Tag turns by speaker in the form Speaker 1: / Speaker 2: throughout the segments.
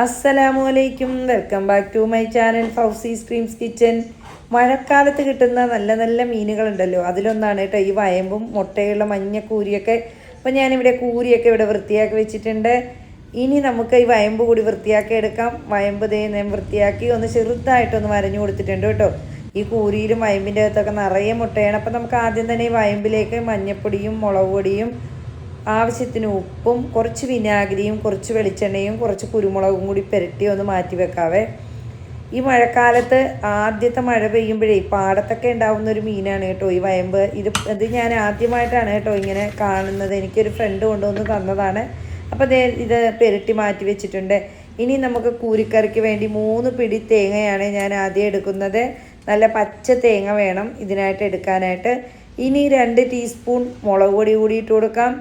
Speaker 1: അസ്സലാമു അലൈക്കും welcome back to my channel Fousi screams kitchen. മഴക്കാലത്ത് കിട്ടുന്ന നല്ല നല്ല മീനുകളുണ്ടല്ലോ. അതിലൊന്നാണ് കേട്ടോ ഈ വയമ്പും മുട്ടയുള്ള മഞ്ഞ കൂരിയൊക്കെ. അപ്പോൾ ഞാനിവിടെ കൂരിയൊക്കെ ഇവിടെ വൃത്തിയാക്കി വെച്ചിട്ടുണ്ട്. ഇനി നമുക്ക് ഈ വയമ്പ് കൂടി വൃത്തിയാക്കി എടുക്കാം. വയമ്പ് ദേ ഞാൻ വൃത്തിയാക്കി ഒന്ന് ചെറുതായിട്ടൊന്ന് വരഞ്ഞു കൊടുത്തിട്ടുണ്ട് കേട്ടോ. ഈ കൂരിയിലും വയമ്പിന്റെ അകത്തൊക്കെ നിറയെ മുട്ടയാണ്. അപ്പോൾ നമുക്ക് ആദ്യം തന്നെ ഈ വയമ്പിലേക്ക് മഞ്ഞപ്പൊടിയും മുളക് പൊടിയും ആവശ്യത്തിന് ഉപ്പും കുറച്ച് വിനാഗിരിയും കുറച്ച് വെളിച്ചെണ്ണയും കുറച്ച് കുരുമുളകും കൂടി പുരട്ടി ഒന്ന് മാറ്റി വെക്കാവേ. ഈ മഴക്കാലത്ത് ആദ്യത്തെ മഴ പെയ്യുമ്പോഴേ പാടത്തൊക്കെ ഉണ്ടാവുന്ന ഒരു മീനാണ് കേട്ടോ ഈ വയമ്പ്. ഇത് ഇത് ഞാൻ ആദ്യമായിട്ടാണ് കേട്ടോ ഇങ്ങനെ കാണുന്നത്. എനിക്കൊരു ഫ്രണ്ട് കൊണ്ടുവന്ന് തന്നതാണ്. അപ്പോൾ ഇത് പെരട്ടി മാറ്റി വെച്ചിട്ടുണ്ട്. ഇനി നമുക്ക് കൂരിക്കറിക്ക് വേണ്ടി മൂന്ന് പിടി തേങ്ങയാണ് ഞാൻ ആദ്യം എടുക്കുന്നത്. നല്ല പച്ച തേങ്ങ വേണം ഇതിനായിട്ട് എടുക്കാനായിട്ട്. ഇനി രണ്ട് ടീസ്പൂൺ മുളക് പൊടി കൂടി ഇട്ട് കൊടുക്കാം.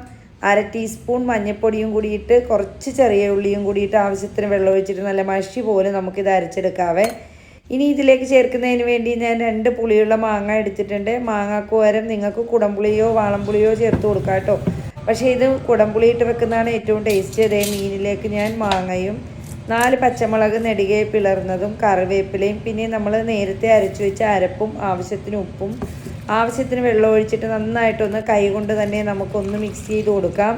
Speaker 1: അര ടീസ്പൂൺ മഞ്ഞൾപ്പൊടിയും കൂടിയിട്ട് കുറച്ച് ചെറിയ ഉള്ളിയും കൂടിയിട്ട് ആവശ്യത്തിന് വെള്ളം ഒഴിച്ചിട്ട് നല്ല മഷി പോലെ നമുക്കിത് അരച്ചെടുക്കാവേ. ഇനി ഇതിലേക്ക് ചേർക്കുന്നതിന് വേണ്ടി ഞാൻ രണ്ട് പുളിയുള്ള മാങ്ങ എടുത്തിട്ടുണ്ട്. മാങ്ങാക്ക് പകരം നിങ്ങൾക്ക് കുടംപുളിയോ വാളംപുളിയോ ചേർത്ത് കൊടുക്കാം കേട്ടോ. പക്ഷേ ഇത് കുടംപുളി ഇട്ട് വെക്കുന്നതാണ് ഏറ്റവും ടേസ്റ്റ്. അതേ മീനിലേക്ക് ഞാൻ മാങ്ങയും നാല് പച്ചമുളക് നെടുകെ പിളർന്നതും കറിവേപ്പിലയും പിന്നെ നമ്മൾ നേരത്തെ അരച്ചു വെച്ച അരപ്പും ആവശ്യത്തിന് ഉപ്പും ആവശ്യത്തിന് വെള്ളം ഒഴിച്ചിട്ട് നന്നായിട്ടൊന്ന് കൈ കൊണ്ട് തന്നെ നമുക്കൊന്ന് മിക്സ് ചെയ്ത് കൊടുക്കാം.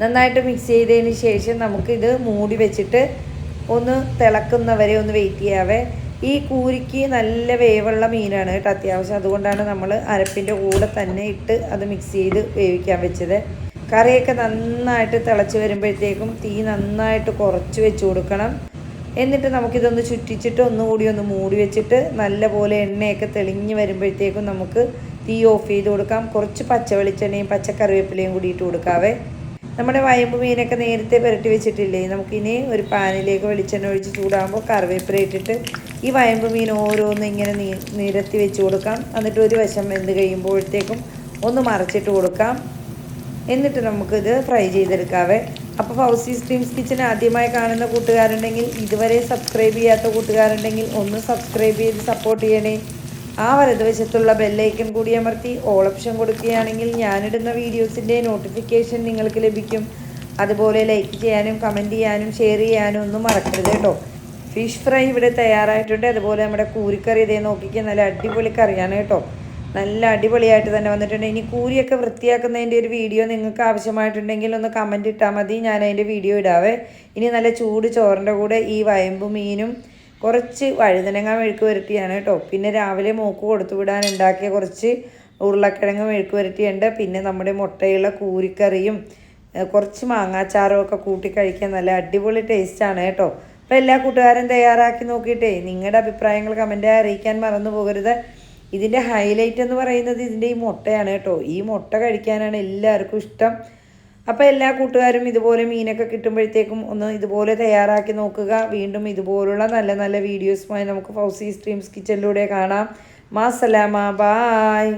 Speaker 1: നന്നായിട്ട് മിക്സ് ചെയ്തതിന് ശേഷം നമുക്കിത് മൂടി വെച്ചിട്ട് ഒന്ന് തിളക്കുന്നവരെ ഒന്ന് വെയിറ്റ് ചെയ്യാവേ. ഈ കൂരിക്ക് നല്ല വേവുള്ള മീനാണ് കേട്ടോ അത്യാവശ്യം. അതുകൊണ്ടാണ് നമ്മൾ അരപ്പിന്റെ കൂടെ തന്നെ ഇട്ട് അത് മിക്സ് ചെയ്ത് വേവിക്കാൻ വെച്ചത്. കറിയൊക്കെ നന്നായിട്ട് തിളച്ച് വരുമ്പോഴത്തേക്കും തീ നന്നായിട്ട് കുറച്ച് വെച്ച് കൊടുക്കണം. എന്നിട്ട് നമുക്കിതൊന്ന് ചുറ്റിച്ചിട്ട് ഒന്നുകൂടി ഒന്ന് മൂടി വെച്ചിട്ട് നല്ലപോലെ എണ്ണയൊക്കെ തെളിഞ്ഞ് വരുമ്പോഴത്തേക്കും നമുക്ക് തീ ഓഫ് ചെയ്ത് കൊടുക്കാം. കുറച്ച് പച്ച വെളിച്ചെണ്ണയും പച്ചക്കറിവേപ്പിലയും കൂടി ഇട്ട് കൊടുക്കാവേ. നമ്മുടെ വയമ്പ് മീനൊക്കെ നേരത്തെ പുരട്ടി വെച്ചിട്ടില്ലേ? നമുക്കിനി ഒരു പാനിലേക്ക് വെളിച്ചെണ്ണ ഒഴിച്ച് ചൂടാകുമ്പോൾ കറിവേപ്പില ഇട്ടിട്ട് ഈ വയമ്പ് മീൻ ഓരോന്ന് ഇങ്ങനെ നിരത്തി വെച്ച് കൊടുക്കാം. എന്നിട്ട് ഒരു വശം വെന്ത് കഴിയുമ്പോഴത്തേക്കും ഒന്ന് മറച്ചിട്ട് കൊടുക്കാം. എന്നിട്ട് നമുക്കിത് ഫ്രൈ ചെയ്തെടുക്കാവേ. അപ്പോൾ ഫൗസി സ്ട്രീംസ് കിച്ചൺ ആദ്യമായി കാണുന്ന കൂട്ടുകാരുണ്ടെങ്കിൽ ഇതുവരെ സബ്സ്ക്രൈബ് ചെയ്യാത്ത കൂട്ടുകാരുണ്ടെങ്കിൽ ഒന്ന് സബ്സ്ക്രൈബ് ചെയ്ത് സപ്പോർട്ട് ചെയ്യണേ. ആ വലതുവശത്തുള്ള ബെല്ലൈക്കൺ കൂടി അമർത്തി ഓൾ ഓപ്ഷൻ കൊടുക്കുകയാണെങ്കിൽ ഞാനിടുന്ന വീഡിയോസിന്റെ നോട്ടിഫിക്കേഷൻ നിങ്ങൾക്ക് ലഭിക്കും. അതുപോലെ ലൈക്ക് ചെയ്യാനും കമന്റ് ചെയ്യാനും ഷെയർ ചെയ്യാനും ഒന്നും മറക്കരുത് കേട്ടോ. ഫിഷ് ഫ്രൈ ഇവിടെ തയ്യാറായിട്ടുണ്ട്. അതുപോലെ നമ്മുടെ കൂരിക്കറി ഇതേ നോക്കിക്കാൻ നല്ല അടിപൊളി കറിയാണ് കേട്ടോ. നല്ല അടിപൊളിയായിട്ട് തന്നെ വന്നിട്ടുണ്ട്. ഇനി കൂരിയൊക്കെ വൃത്തിയാക്കുന്നതിന്റെ ഒരു വീഡിയോ നിങ്ങൾക്ക് ആവശ്യമായിട്ടുണ്ടെങ്കിൽ ഒന്ന് കമന്റ് ഇട്ടാൽ മതി. ഞാൻ അതിന്റെ വീഡിയോ ഇടാവേ. ഇനി നല്ല ചൂട് ചോറിന്റെ കൂടെ ഈ വയമ്പ് മീനും കുറച്ച് വഴുതനങ്ങ മെഴുക്ക് വരട്ടിയാണ് കേട്ടോ. പിന്നെ രാവിലെ മൂക്ക് കൊടുത്തു വിടാൻ ഉണ്ടാക്കിയ കുറച്ച് ഉരുളക്കിഴങ്ങ് മെഴുക്ക് വരട്ടിയുണ്ട് പിന്നെ നമ്മുടെ മുട്ടയുള്ള കൂരിക്കറിയും കുറച്ച് മാങ്ങാച്ചാറും ഒക്കെ കൂട്ടി കഴിക്കാൻ നല്ല അടിപൊളി ടേസ്റ്റാണ് കേട്ടോ. അപ്പോൾ എല്ലാ കൂട്ടുകാരും തയ്യാറാക്കി നോക്കിയിട്ടേ. നിങ്ങളുടെ അഭിപ്രായങ്ങൾ കമന്റായി അറിയിക്കാൻ മറന്നു പോകരുത്. ഇതിന്റെ ഹൈലൈറ്റ് എന്ന് പറയുന്നത് ഇതിന്റെ ഈ മുട്ടയാണ് കേട്ടോ. ഈ മുട്ട കഴിക്കാനാണ് എല്ലാവർക്കും ഇഷ്ടം. അപ്പോൾ എല്ലാ കൂട്ടുകാരും ഇതുപോലെ മീനൊക്കെ കിട്ടുമ്പോഴത്തേക്കും ഒന്ന് ഇതുപോലെ തയ്യാറാക്കി നോക്കുക. വീണ്ടും ഇതുപോലുള്ള നല്ല നല്ല വീഡിയോസുമായി നമുക്ക് ഫൗസി സ്ട്രീംസ് കിച്ചണിലൂടെ കാണാം. മാസലാമ ബായ്